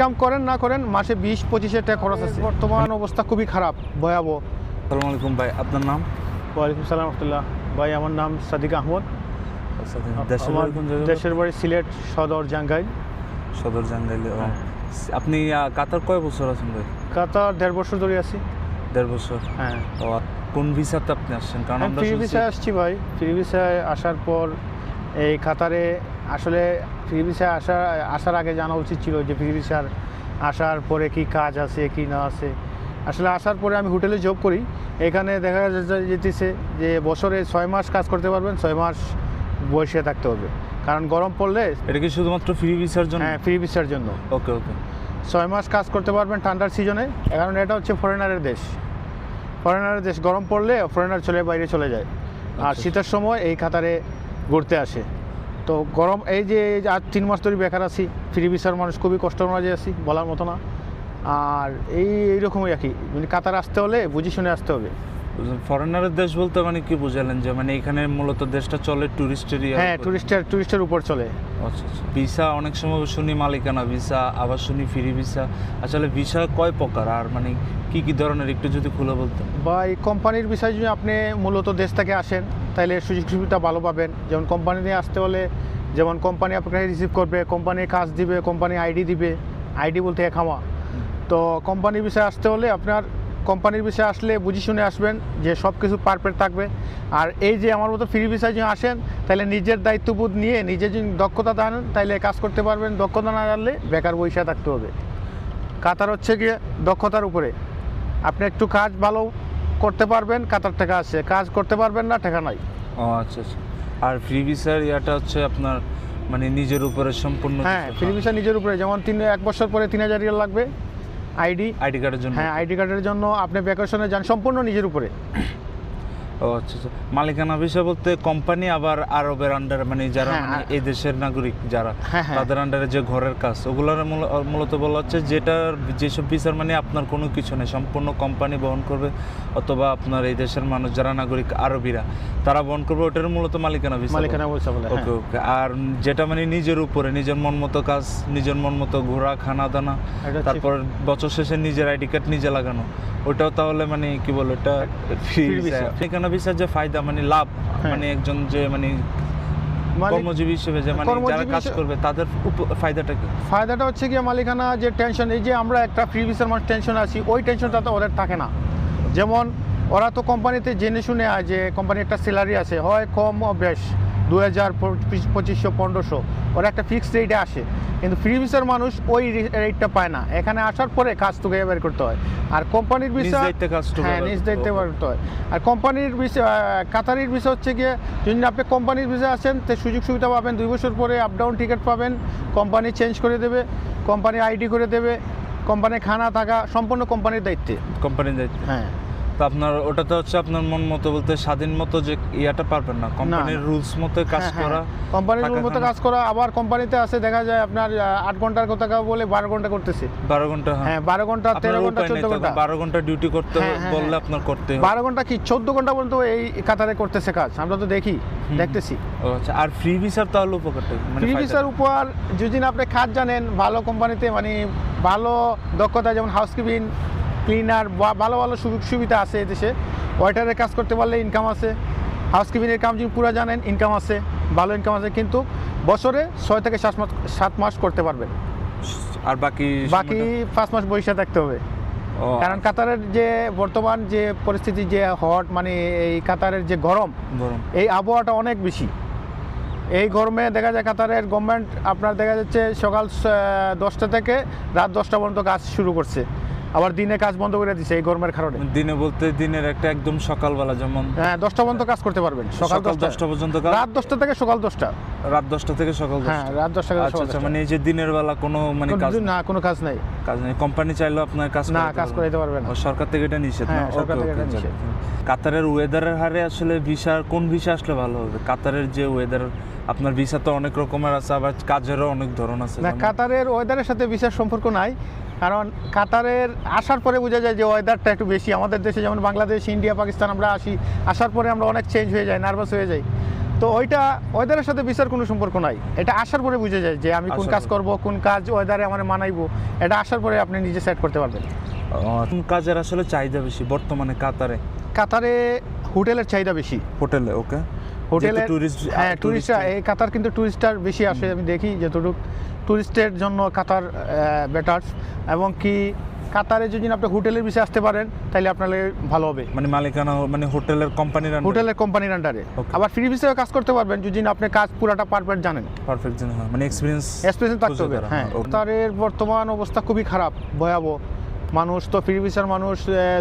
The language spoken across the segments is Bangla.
কাম করেন না করেন মাসে বিশ পঁচিশের টাকা খরচ আছে। বর্তমান অবস্থা খুবই খারাপ ভয়াবহ। আসসালামু আলাইকুম ভাই আপনার নাম? ওয়ালাইকুম সালাম রহমতুল্লাহ। ভাই আমার নাম সাদিক আহমদ। দেশের আমার বাড়ি দেশের বাড়ি সিলেট সদর জাঙ্গাই। সদর জাঙ্গাইলে হ্যাঁ। আপনি কাতার কয় বছর আছেন ভাই? কাতার দেড় বছর ধরে আছি। দেড় বছর? হ্যাঁ। কোন ভিসাতে আপনি আসছেন? কারণ ফ্রি ভিসায় আসছি ভাই। ফ্রি ভিসায় আসার পর এই কাতারে আসলে ফ্রি ভিসায় আসা আসার আগে জানা উচিত ছিল যে ফ্রি ভিসার আসার পরে কি কাজ আছে কি না আছে। আসলে আসার পরে আমি হোটেলে জব করি। এখানে দেখা যেতেছে যে বছরে ছয় মাস কাজ করতে পারবেন ছয় মাস বসে থাকতে হবে। কারণ গরম পড়লে এটা কি শুধুমাত্র ফ্রি ভিসার জন্য? হ্যাঁ ফ্রি ভিসার জন্য। ওকে ওকে। ছয় মাস কাজ করতে পারবেন ঠান্ডার সিজনে। কারণ এটা হচ্ছে ফরেনারের দেশ। ফরেনারের দেশ গরম পড়লে ফরেনার চলে বাইরে চলে যায়। আর আচ্ছা। শীতের সময় এই কাতারে ঘুরতে আসে। তো গরম, এই যে আজ তিন মাস ধরে বেকার আছি, ফ্রি ভিসার মানুষ, খুবই কষ্ট মাঝে আছি, বলার মতো না। আর এই, এইরকমই আর কি। মানে কাতার আসতে হলে, বুঝি শুনে আসতে হবে। ফরেনারের দেশ বলতে মানে কি বুঝালেন যে মানে এখানে মূলত দেশটা চলে টুরিস্টের হ্যাঁ টুরিস্টের টুরিস্টের উপর চলে। আচ্ছা আচ্ছা। ভিসা অনেক সময় শুনি মালিকানা ভিসা আবার শুনি ফ্রি ভিসা আসলে ভিসা কয় প্রকার? আর মানে কি কি ধরনের? একটু যদি খুলে বলতেন। বা এই কোম্পানির বিষয়ে যদি আপনি মূলত দেশ থেকে আসেন তাহলে সুযোগ সুবিধা ভালো পাবেন। যেমন কোম্পানি নিয়ে আসতে হলে যেমন কোম্পানি আপনাকে রিসিভ করবে কোম্পানি কাজ দিবে কোম্পানি আইডি দিবে। আইডি বলতে একামা তো কোম্পানির বিষয়ে আসতে হলে আপনার কোম্পানির বিষয়ে আসলে বুঝি শুনে আসবেন যে সব কিছু পারফেক্ট থাকবে। আর এই যে আমার মতো ফ্রি বিষয়ে যদি আসেন তাহলে নিজের দায়িত্ববোধ নিয়ে নিজে যদি দক্ষতা জানেন তাহলে কাজ করতে পারবেন। দক্ষতা না জানলে বেকার বৈশা থাকতে হবে। কাতার হচ্ছে গিয়ে দক্ষতার উপরে। আপনি একটু কাজ ভালো করতে পারবেন কাতার টাকা আছে কাজ করতে পারবেন না টাকা নাই। ও আচ্ছা আচ্ছা। আর ফ্রি ভিসার ইয়াটা হচ্ছে আপনার মানে নিজের উপরে সম্পূর্ণ হ্যাঁ ফ্রি ভিসা নিজের উপরে। যেমন তিন এক বছর পরে তিন হাজার রিয়াল লাগবে। আইডি আইডি কার্ডের জন্য। হ্যাঁ আইডি কার্ডের জন্য আপনি ভ্যাকেশনে যান সম্পূর্ণ নিজের উপরে। ও আচ্ছা আচ্ছা। মালিকানা ভিসা বলতে কোম্পানি আবার আরবের আন্ডারে মানে যারা হ্যাঁ, মানে এই দেশের নাগরিক যারা হ্যাঁ, হ্যাঁ। তাদের আন্ডারে যে ঘরের কাজ ওগুলোর মূলত বলা হচ্ছে যেটার যেসব ভিসার মানে আপনার কোনো কিছু নেই সম্পূর্ণ কোম্পানি বহন করবে অথবা আপনার এই দেশের মানুষ যারা নাগরিক আরবিরা তারা বহন করবে ওটার মূলত মালিকানা ভিসা মালিকানা বলে। ওকে হ্যাঁ। ওকে আর যেটা মানে নিজের উপরে নিজের মন মতো কাজ নিজের মন মতো ঘোরা খানা দানা তারপর বছর শেষে নিজের আইডি কার্ড নিজে লাগানো ওটাও তাহলে মানে কি বলো এটা ফ্রি Free visa। ভিসার যে ফায়দা মানে লাভ হ্যাঁ। মানে একজন যে মানে কর্মজীবী হিসেবে যে মানে যারা কাজ করবে তাদের ফায়দাটা কি ফায়দাটা হচ্ছে কি মালিকানা যে টেনশন এই যে আমরা একটা ফ্রি ভিসার মানুষ টেনশন আছি ওই টেনশনটা তো ওদের থাকে না যেমন ওরা তো কোম্পানিতে জেনে শুনে যে কোম্পানির একটা স্যালারি আছে হয় কম বেশ দু হাজার পঁচিশশো পনেরোশো। ওরা একটা ফিক্সড রেটে আসে। কিন্তু ফ্রি ভিসার মানুষ ওই রেটটা পায় না। এখানে আসার পরে কাজ তোকে বের করতে হয়। আর কোম্পানির ভিসা হ্যাঁ নিজ দায়িত্বে বের করতে হয়। আর কোম্পানির ভিসা কাতারির ভিসা হচ্ছে গিয়ে যদি আপনি কোম্পানির ভিসা আসেন তো সুযোগ সুবিধা পাবেন। দুই বছর পরে আপ ডাউন টিকিট পাবেন। কোম্পানি চেঞ্জ করে দেবে। কোম্পানি আইডি করে দেবে। কোম্পানি খানা থাকা সম্পূর্ণ কোম্পানির দায়িত্বে। কোম্পানির দায়িত্ব। হ্যাঁ। তো আপনার ওটাতে হচ্ছে আপনার মন মতো বলতে স্বাধীন মতো যে ইয়াটা পারবেন না। কোম্পানির রুলস মতো কাজ হ্যাঁ, হ্যাঁ। করা কোম্পানির টাকা মতো খানা। কাজ করা আবার কোম্পানিতে আছে দেখা যায় আপনার আট ঘণ্টার কথা বলে বারো ঘণ্টা করতেছে। বারো ঘণ্টা হ্যাঁ। বারো ঘণ্টা তেরো ঘণ্টা চোদ্দ ঘণ্টা। বারো ঘণ্টা ডিউটি করতে হ্যাঁ, হ্যাঁ, বললে হ্যাঁ। আপনার করতে বারো ঘণ্টা কি চোদ্দ ঘণ্টা পর্যন্ত এই কাতারে করতেছে কাজ? আমরা তো দেখি দেখতেছি। আচ্ছা আর ফ্রি ভিসার তাহলে উপকারটা ফ্রি? ভিসার উপর যদি আপনি কাজ জানেন ভালো কোম্পানিতে মানে ভালো দক্ষতা যেমন হাউসকিপিং ক্লিনার বা ভালো ভালো সুযোগ সুবিধা আছে এদেশে ওয়াইটারের কাজ করতে পারলে ইনকাম আছে। হাউসকিপিংয়ের কাম যদি পুরো জানেন ইনকাম আছে ভালো ইনকাম আছে কিন্তু বছরে ছয় থেকে সাত মাস সাত মাস করতে পারবেন। আর বাকি বাকি? পাঁচ মাস বসে থাকতে হবে। কারণ কাতারের যে বর্তমান যে পরিস্থিতি যে হট মানে এই কাতারের যে গরম এই আবহাওয়াটা অনেক বেশি। এই গরমে দেখা যায় কাতারের গভর্নমেন্ট আপনার দেখা যাচ্ছে সকাল দশটা থেকে রাত দশটা পর্যন্ত কাজ শুরু করছে। আবার দিনে কাজ বন্ধ করে দিছে এই গরমের কারণে। দিনে বলতে দিনের একটা একদম সকালবেলা যেমন হ্যাঁ দশটা পর্যন্ত কাজ করতে পারবেন। সকাল দশটা পর্যন্ত রাত দশটা থেকে সকাল দশটা। রাত দশটা থেকে সকাল হ্যাঁ রাত দশটা থেকে আচ্ছা আচ্ছা মানে এই যে দিনের বেলা কোনো মানে কাজ না কোনো কাজ নাই। কাজ নেই। কোম্পানি চাইলেও আপনার কাজ না কাজ করাইতে পারবে না। সরকার থেকে এটা নিষেধ না? হ্যাঁ, সরকার থেকে এটা যাক। নিষেধ। কাতারের ওয়েদারের হারে আসলে ভিসা কোন ভিসা আসলে ভালো হবে? কাতারের যে ওয়েদার আপনার ভিসা তো অনেক রকমের আছে আবার কাজেরও অনেক ধরন আছে। না কাতারের ওয়েদারের সাথে বিশেষ সম্পর্ক নাই। কারণ কাতারের আসার পরে বোঝা যায় যে ওয়েদারটা একটু বেশি। আমাদের দেশে যেমন বাংলাদেশ ইন্ডিয়া পাকিস্তান আমরা আসি আসার পরে আমরা অনেক চেঞ্জ হয়ে যাই নার্ভাস হয়ে যাই। তো ওইটা ওয়েদারের সাথে ভিসার কোনো সম্পর্ক নাই। এটা আসার পরে বুঝে যায় যে আমি কোন কাজ করব কোন কাজ ওয়েদারে আমার মানাইবো। এটা আসার পরে আপনি নিজে সেট করতে পারবেন। কোন কাজের আসলে চাহিদা বেশি বর্তমানে কাতারে? কাতারে হোটেলের চাহিদা বেশি। হোটেলে ওকে। হোটেলে tourist- হ্যাঁ টুরিস্টরা এই কাতার কিন্তু টুরিস্টার বেশি আসে আমি দেখি যতটুকু। টুরিস্টের জন্য কাতার বেটার এবং কি কাতারে যদি আপনি হোটেলের বিষয়ে আসতে পারেন তাহলে আপনার ভালো হবে। মানে মালিকানা মানে হোটেলের কোম্পানির হোটেলের কোম্পানির আন্ডারে. আবার ফ্রি ভিসায় কাজ করতে পারবেন যদি আপনি কাজ পুরাটা পারফেক্ট জানেন। পারফেক্ট জানা হয়। মানে এক্সপিরিয়েন্স এক্সপিরিয়েন্স থাকতে হবে হ্যাঁ। কাতারের বর্তমান অবস্থা খুবই খারাপ ভয়াবহ। মানুষ তো ফ্রি ভিসার মানুষ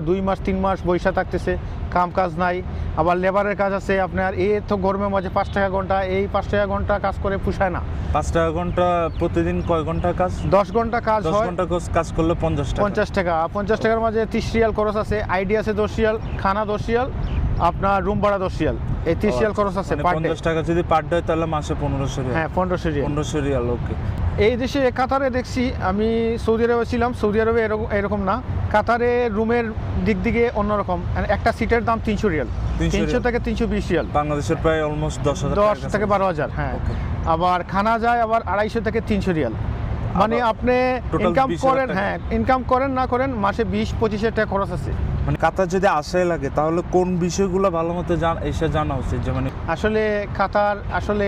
দুই মাস তিন মাস বৈশা থাকতেছে কাম কাজ নাই। আবার লেবারের কাজ আছে আপনার এই তো গরমের মাঝে পাঁচ টাকা ঘণ্টা এই পাঁচ টাকা ঘণ্টা কাজ করে পুষায় না। পাঁচ টাকা ঘণ্টা প্রতিদিন কয় ঘণ্টা কাজ? দশ ঘণ্টা কাজ দশ ঘণ্টা কাজ- করলে পঞ্চাশ টাকা। পঞ্চাশ টাকা পঞ্চাশ টাকার মাঝে তিরিশ রিয়াল খরচ আছে আইডি আছে দশ রিয়াল খানা দশ রিয়াল আপনার রুম ভাড়া দশ রিয়াল। এই তিরিশ রিয়াল খরচ আছে মানে পঞ্চাশ টাকা যদি পার ডে তাহলে মাসে পনেরোশো রিয়াল। হ্যাঁ পনেরোশো রিয়াল। পনেরোশো রিয়াল ওকে। এই দেশে কাতারে দেখছি আমি সৌদি আরবে ছিলাম সৌদি আরবে এরকম এরকম না। কাতারে রুমের দিক দিকে অন্যরকম। একটা সিটের দাম তিনশো রিয়াল। তিনশো থেকে তিনশো বিশ রিয়াল। বাংলাদেশের প্রায় অলমোস্ট দশ হাজার দশ থেকে বারো হাজার হ্যাঁ। আবার খানা যায় আবার আড়াইশো থেকে তিনশো রিয়াল। মানে আপনি ইনকাম করেন হ্যাঁ ইনকাম করেন না করেন মাসে বিশ পঁচিশের টাকা খরচ আছে। মানে কাতার যদি আশায় লাগে তাহলে কোন বিষয়গুলো ভালো মতো জান এসে জানা উচিত? যে মানে আসলে কাতার আসলে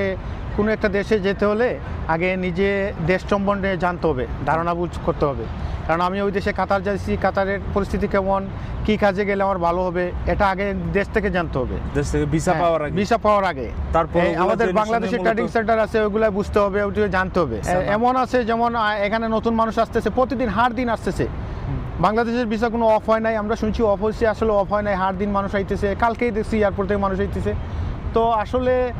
কোনো একটা দেশে যেতে হলে আগে নিজে দেশ সম্বন্ধে জানতে হবে ধারণা বুঝ করতে হবে। কারণ আমি ওই দেশে কাতার যাইছি কাতারের পরিস্থিতি কেমন কি কাজে গেলে আমার ভালো হবে এটা আগে দেশ থেকে জানতে হবে। দেশ থেকে ভিসা পাওয়ার আগে। ভিসা পাওয়ার আগে। তারপর আমাদের বাংলাদেশে ট্রেডিং সেন্টার আছে ওগুলো বুঝতে হবে ওগুলো জানতে হবে। এমন আছে যেমন এখানে নতুন মানুষ আসতেছে প্রতিদিন হার দিন আসতেছে। বাংলাদেশের ভিসা কোনো অফ হয় নাই আমরা শুনছি অফ হয়েছে আসলে অফ হয় নাই হার দিন মানুষ আইতেছে কালকেই দেখছি এয়ারপোর্ট থেকে মানুষ আইতেছে। তো আসলে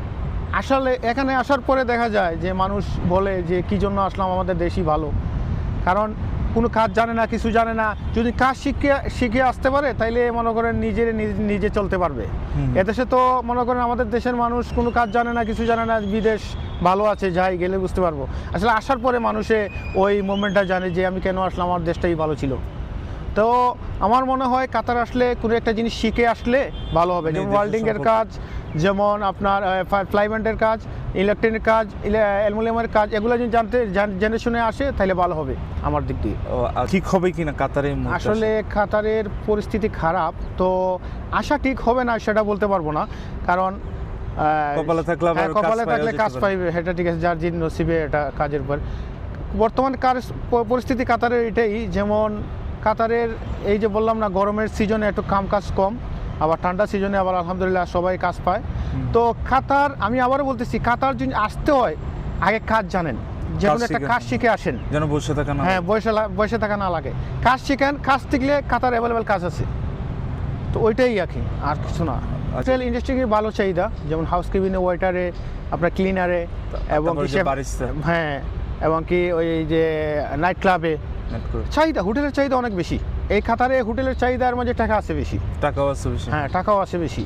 আসলে এখানে আসার পরে দেখা যায় যে মানুষ বলে যে কি জন্য আসলাম? আমাদের দেশই ভালো। কারণ কোনো কাজ জানে না কিছু জানে না। যদি কাজ শিখে শিখে আসতে পারে তাইলে মনে করেন নিজের নিজে- চলতে পারবে। এদেশে তো মনে করেন আমাদের দেশের মানুষ কোনো কাজ জানে না কিছু জানে না বিদেশ ভালো আছে যাই গেলে বুঝতে পারব। আসলে আসার পরে মানুষে ওই মুভমেন্টটা জানে যে আমি কেন আসলাম? আমার দেশটাই ভালো ছিল। তো আমার মনে হয় কাতার আসলে কোনো একটা জিনিস শিখে আসলে ভালো হবে। মানে যেমন ওয়ার্ল্ডিংয়ের কাজ যেমন আপনার ফ্লাইমেন্টের কাজ ইলেকট্রনিক কাজ অ্যালমোনিয়ামের কাজ এগুলো যদি জানতে জান- শুনে আসে তাহলে ভালো হবে। আমার দিক দিয়ে ঠিক হবে কি না কাতারে আসলে? কাতারের পরিস্থিতি খারাপ তো আশা ঠিক হবে না সেটা বলতে পারব না। কারণ কপালে থাকলে হ্যাঁ, কাজ কপালে থাকলে কাজ পাইবে সেটা ঠিক আছে যার যে নসিবে এটা কাজের পর বর্তমান কার পরিস্থিতি কাতারের এটাই যেমন কাতারের এই যে বললাম না গরমের সিজনে একটু কাম কাজ কম আবার ঠান্ডা সিজনে আবার আলহামদুলিল্লাহ সবাই কাজ পায়। তো কাতার আমি আবারও বলতেছি কাতার যদি আসতে হয় আগে কাজ জানেন। যে কোনো একটা কাজ শিখে আসেন। যেন বসে থাকা না হ্যাঁ বসে বসে থাকা না লাগে। কাজ শিখেন কাজ শিখলে কাতার অ্যাভেলেবেল কাজ আছে। তো ওইটাই আর কি আর কিছু না। হোটেল ইন্ডাস্ট্রি ভালো চাহিদা যেমন হাউস কিপিংয়ে ওয়েটারে আপনার ক্লিনারে এবং। হ্যাঁ এবং কি ওই যে নাইট ক্লাবে। চাহিদা হোটেলের চাহিদা অনেক বেশি। এই কাতারে হোটেলের চাহিদার মাঝে টাকা আছে বেশি। টাকাও আছে বেশি। হ্যাঁ টাকাও আছে বেশি।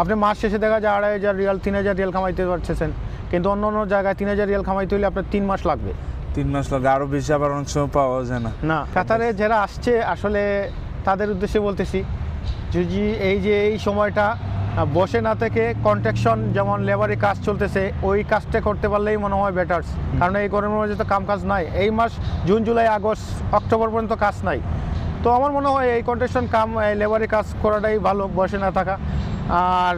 আপনি মাস শেষে দেখা যায় আড়াই হাজার রিয়াল তিন হাজার রিয়াল কামাইতে পারছেন কিন্তু অন্য অন্য জায়গায় তিন হাজার রিয়াল কামাইতে হলে আপনার তিন মাস লাগবে। তিন মাস লাগে। আরও বেশি আবার অনেক সময় পাওয়া যায় না। না কাতারে যারা আসছে আসলে তাদের উদ্দেশ্যে বলতেছি যদি এই যে এই সময়টা বসে না থেকে কন্ট্রাকশন যেমন লেবারি কাজ চলতেছে ওই কাজটা করতে পারলেই মনে হয় বেটার কারণ এই গরমের মধ্যে তো কাম কাজ নাই। এই মাস জুন জুলাই আগস্ট অক্টোবর পর্যন্ত কাজ নাই। তো আমার মনে হয় এই কন্ট্রাকশন কাম লেবারি কাজ করাটাই ভালো বসে না থাকা। আর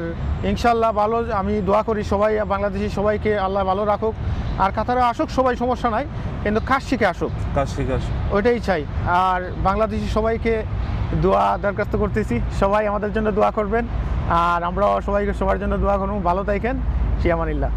ইনশাল্লাহ ভালো আমি দোয়া করি সবাই বাংলাদেশি সবাইকে আল্লাহ ভালো রাখুক। আর কাতারে আসুক সবাই সমস্যা নাই কিন্তু কাজ শিখে আসুক। কাজ শিখে আসো। ওইটাই চাই। আর বাংলাদেশি সবাইকে দোয়া দরখাস্ত করতেছি। সবাই আমাদের জন্য দোয়া করবেন। আর আমরা সবাইকে সবার জন্য দোয়া করব ভালো থাকেন। শিয়ামানিল্লাহ।